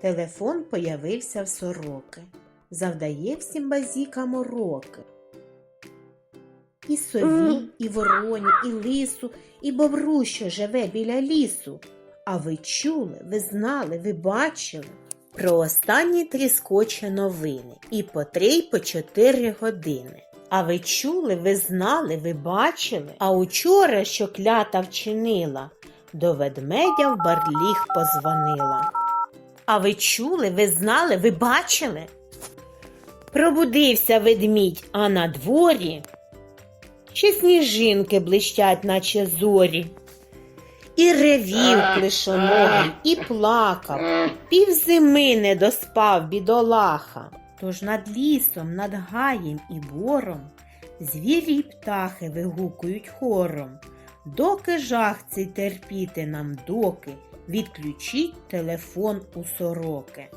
Телефон появився в сороки, завдає всім базікам уроки. І сові, і вороні, і лису, і бобру, що живе біля лісу. А ви чули, ви знали, ви бачили? Про останні тріскочі новини і по три, й по чотири години. А ви чули, ви знали, ви бачили? А учора, що клята вчинила, до ведмедя в барліг позвонила. А ви чули, ви знали, ви бачили? Пробудився ведмідь, а на дворі ще сніжинки блищать, наче зорі. І ревів клишоногий, і плакав, півзими не доспав бідолаха. Тож над лісом, над гаєм і бором звірі й птахи вигукують хором. Доки жах цей терпіти нам доки, відключіть телефон у сороки.